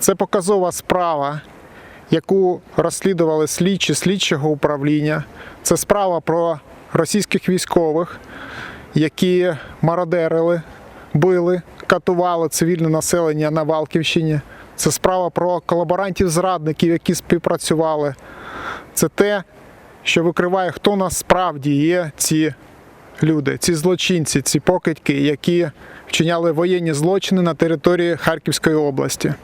Це показова справа, яку розслідували слідчі слідчого управління. Це справа про російських військових, які мародерили, били, катували цивільне населення на Валківщині. Це справа про колаборантів-зрадників, які співпрацювали. Це те, що викриває, хто насправді є ці люди, ці злочинці, ці покидьки, які вчиняли воєнні злочини на території Харківської області.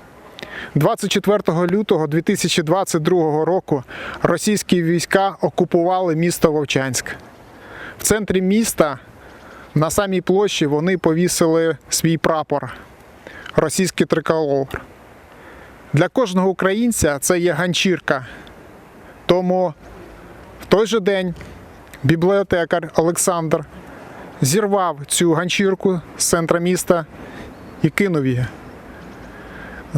24 лютого 2022 року російські війська окупували місто Вовчанськ. В центрі міста на самій площі вони повісили свій прапор російський триколор. Для кожного українця це є ганчірка. Тому в той же день бібліотекар Олександр зірвав цю ганчірку з центра міста і кинув її.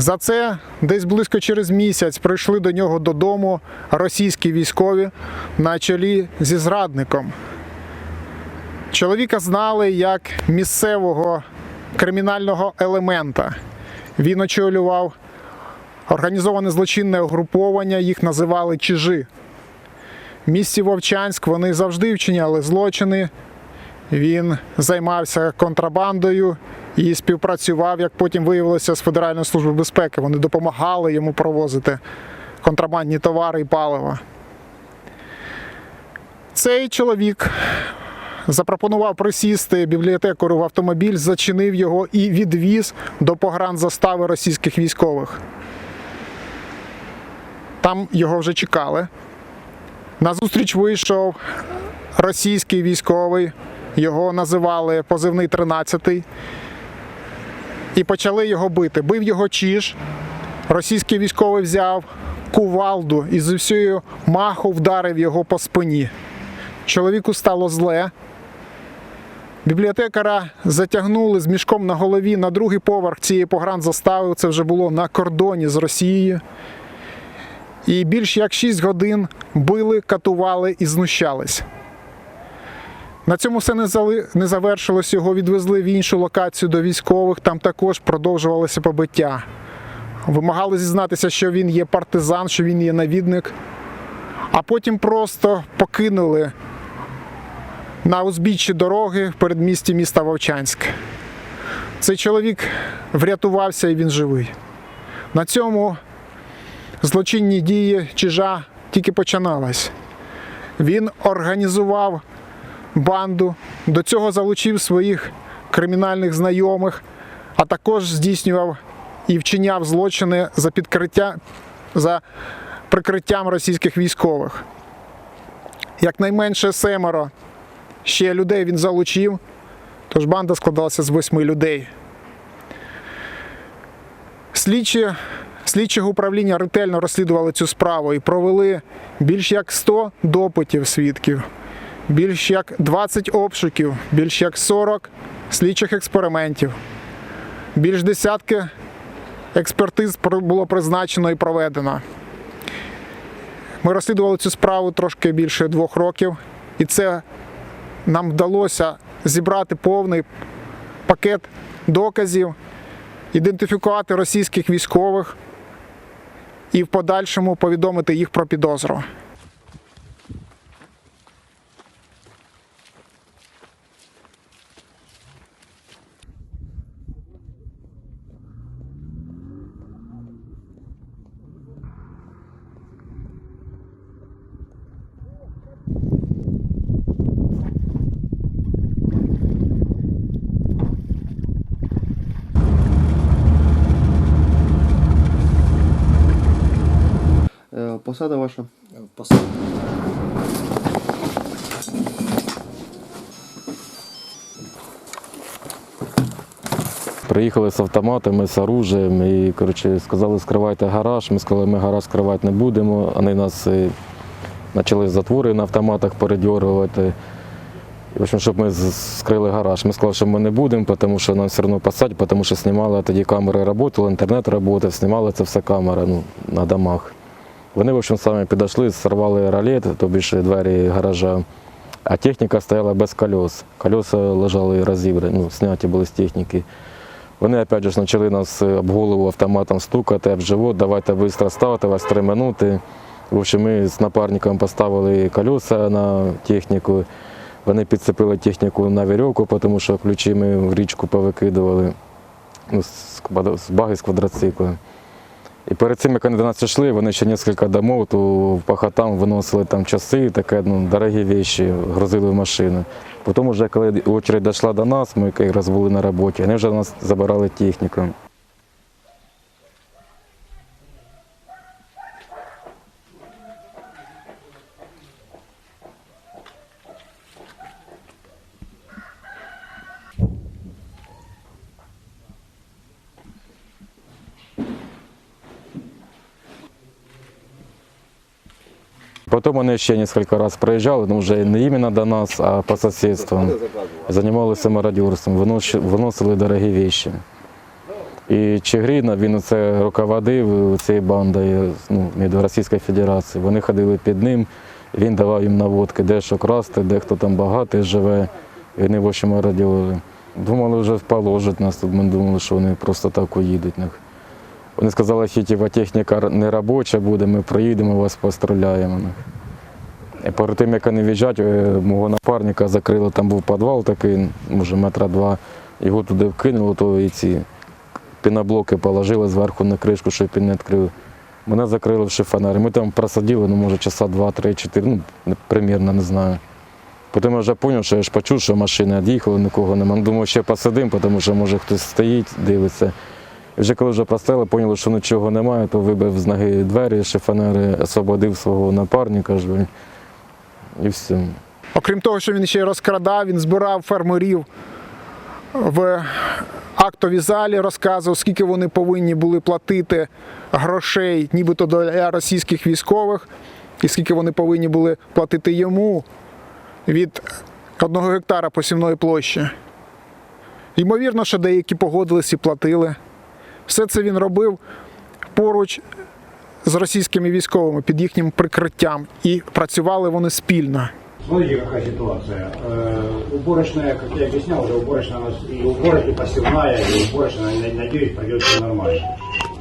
За це десь близько через місяць прийшли до нього додому російські військові на чолі зі зрадником. Чоловіка знали як місцевого кримінального елемента. Він очолював організоване злочинне угруповання, їх називали чижи. В місті Вовчанськ вони завжди вчиняли злочини. Він займався контрабандою і співпрацював, як потім виявилося, з Федеральною службою безпеки. Вони допомагали йому провозити контрабандні товари і паливо. Цей чоловік запропонував присісти бібліотекарю в автомобіль, зачинив його і відвіз до погранзастави російських військових. Там його вже чекали. На зустріч вийшов російський військовий, його називали позивний 13 і почали його бити. Бив його чіж. Російський військовий взяв кувалду і з усією маху вдарив його по спині. Чоловіку стало зле. Бібліотекара затягнули з мішком на голові на другий поверх цієї погранзастави. Це вже було на кордоні з Росією. І більш як 6 годин били, катували і знущались. На цьому все не, зали... не завершилось. Його відвезли в іншу локацію до військових. Там також продовжувалося побиття. Вимагали зізнатися, що він є партизан, що він є навідник. А потім просто покинули на узбіччі дороги в передмісті міста Вовчанськ. Цей чоловік врятувався і він живий. На цьому злочинні дії чижа тільки починалась. Він організував банду, до цього залучив своїх кримінальних знайомих, а також здійснював і вчиняв злочини за підкриття за прикриттям російських військових. Якнайменше семеро ще людей він залучив, тож банда складалася з восьми людей. Слідчі слідчого управління ретельно розслідували цю справу і провели більш як 100 допитів свідків, більш як 20 обшуків, більш як 40 слідчих експериментів, більш десятки експертиз було призначено і проведено. Ми розслідували цю справу трошки більше двох років, і це нам вдалося зібрати повний пакет доказів, ідентифікувати російських військових і в подальшому повідомити їх про підозру. Посада ваша? Посад. Приїхали з автоматами, з оружием і коротше, сказали, скривайте гараж. Ми сказали, ми гараж скривати не будемо. Вони нас е, почали затвори на автоматах передьорувати. В общем, щоб ми скрили гараж. Ми сказали, що ми не будемо, тому що нам все одно посадять, тому що знімали тоді камери працювали, інтернет працював, знімали це все камера ну, на домах. Вони, в общем, самі підійшли, сорвали ролет, тобі ж двері гаража. А техніка стояла без колес. Колеса лежали розібрані, ну, зняті були з техніки. Вони опять же почали нас об голову автоматом стукати, об живот, давайте швидко ставити вас три минути. В общем, ми з напарником поставили колеса на техніку. Вони підцепили техніку на вірьовку, тому що ключі ми в річку повикидували ну, з баги з квадроцикла. І перед цим, як вони до нас йшли, вони ще кілька домов, то по хатам виносили там часи, таке, ну, дорогі речі, грузили в машину. Потім, вже, коли очередь дійшла до нас, ми якраз були на роботі, вони вже нас забирали техніку. Потім вони ще кілька разів приїжджали, ну вже не іменно до нас, а по сусідству. Займалися мародерством, винош- виносили дорогі речі. І Чигріна, він оце руководив цією бандою ну, від Російської Федерації. Вони ходили під ним, він давав їм наводки, де що красти, де хто там багатий живе. І вони в общем мародерили. Думали, вже положать нас тут, ми думали, що вони просто так уїдуть. Вони сказали, що типа, техніка не робоча буде, ми приїдемо, вас постріляємо. І перед тим, як вони в'їжджать, е, мого напарника закрили, там був підвал такий, може метра два, його туди вкинули, то і ці піноблоки положили зверху на кришку, щоб він не відкрив. Мене закрили в шифонарі. Ми там просиділи, ну, може, часа два, три, чотири, ну, примірно, не знаю. Потім я вже зрозумів, що я ж почув, що машини від'їхали, нікого немає. Думав, ще посидимо, тому що може хтось стоїть, дивиться. І вже коли вже простили, поняли, що нічого немає, то вибив з ноги двері, шифонери, освободив свого напарника. ж, І все. Окрім того, що він ще й розкрадав, він збирав фермерів в актовій залі, розказував, скільки вони повинні були платити грошей, нібито для російських військових, і скільки вони повинні були платити йому від одного гектара посівної площі. Ймовірно, що деякі погодились і платили. Все це він робив поруч з російськими військовими під їхнім прикриттям, і працювали вони спільно. Смотрите, какая ситуация. Э, уборочная, как я объяснял, уже уборочная у нас и уборочная, и посевная, и уборочная, на- надеюсь, пройдет все нормально.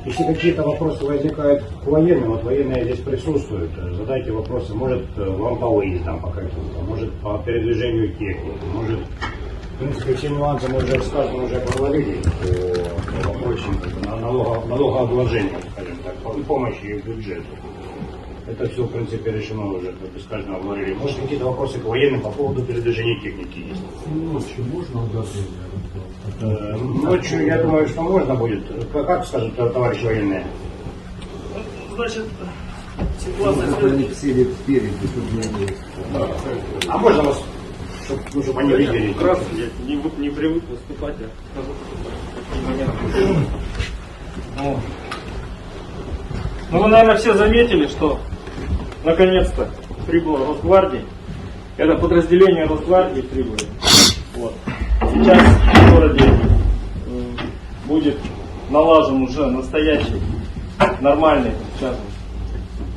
Если какие-то вопросы возникают к военным, вот военные здесь присутствуют, э, задайте вопросы, может, э, вам по выездам по каким-то, может, по передвижению техники, может, в принципе, все нюансы мы уже сказано, уже поговорили по вопросам На- налого- налогообложения, скажем так, и помощи и бюджету. Это все, в принципе, решено уже, как бы сказано, говорили. Может, какие-то вопросы к военным по поводу передвижения техники есть? Ночью можно удобрение? Э, Ночью, я думаю, что можно будет. Как, скажут э, товарищи военные? Значит, ситуация Сели есть. А можно вас, чтобы ну, чтоб они видели? Вкратце, я не, вы- не привык выступать, я скажу такие моменты. Ну, ну, вы, наверное, все заметили, что наконец-то прибыла Росгвардия. Это подразделение Росгвардии прибыли. Вот. Сейчас в городе будет налажен уже настоящий нормальный скажем,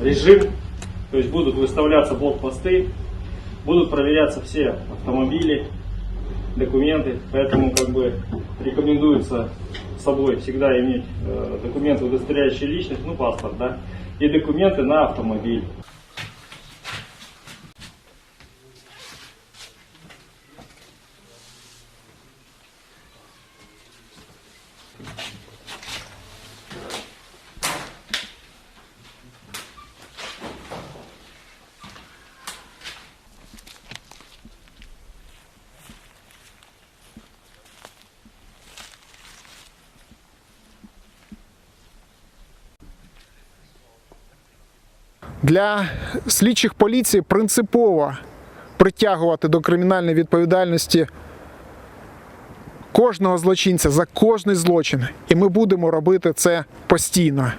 режим. То есть будут выставляться блокпосты, будут проверяться все автомобили, документы, поэтому как бы рекомендуется с собой всегда иметь э, документы, удостоверяющие личность, ну паспорт, да, и документы на автомобиль. Для слідчих поліції принципово притягувати до кримінальної відповідальності кожного злочинця за кожний злочин. І ми будемо робити це постійно.